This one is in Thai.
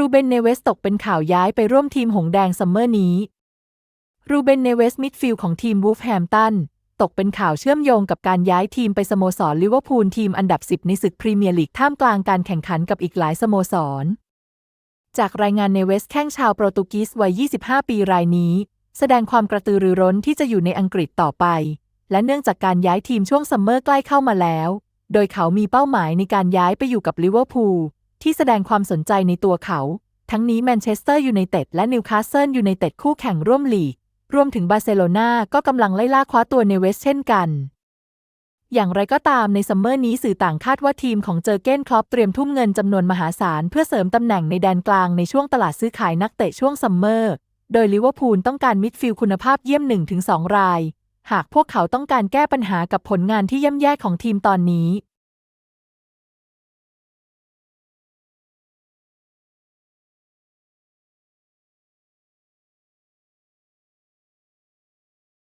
รูเบนเนเวสตกเป็นข่าวย้ายไปร่วมทีมหงแดงซัมเมอร์นี้ รูเบนเนเวสมิดฟิลด์ของทีมวูฟแฮมตันตกเป็นข่าวเชื่อมโยงกับการย้ายทีมไปสโมสรลิเวอร์พูลทีมอันดับ 10 ในศึกพรีเมียร์ลีกท่ามกลางการแข่งขันกับอีกหลายสโมสร จากรายงานเนเวสแข้งชาวโปรตุเกสวัย 25 ปีรายนี้ แสดงความกระตือรือร้นที่จะอยู่ในอังกฤษต่อไป และเนื่องจากการย้ายทีมช่วงซัมเมอร์ใกล้เข้ามาแล้ว โดยเขามีเป้าหมายในการย้ายไปอยู่กับลิเวอร์พูล ที่แสดงความสนใจในตัวเขา ทั้งนี้แมนเชสเตอร์ยูไนเต็ดและนิวคาสเซิลยูไนเต็ดคู่แข่งร่วมลีก รวมถึงบาร์เซโลนาก็กำลังไล่ล่าคว้าตัวเนเวสเช่นกันอย่างไรก็ตามในซัมเมอร์นี้สื่อต่างคาดว่าทีมของเจอเก้นคลอปเตรียมทุ่มเงินจำนวนมหาศาล เพื่อเสริมตำแหน่งในแดนกลางในช่วงตลาดซื้อขายนักเตะช่วงซัมเมอร์ โดยลิเวอร์พูลต้องการมิดฟิลด์คุณภาพเยี่ยม 1-2 ราย หากพวกเขาต้องการแก้ปัญหากับผลงานที่ย่ำแย่ของทีมตอนนี้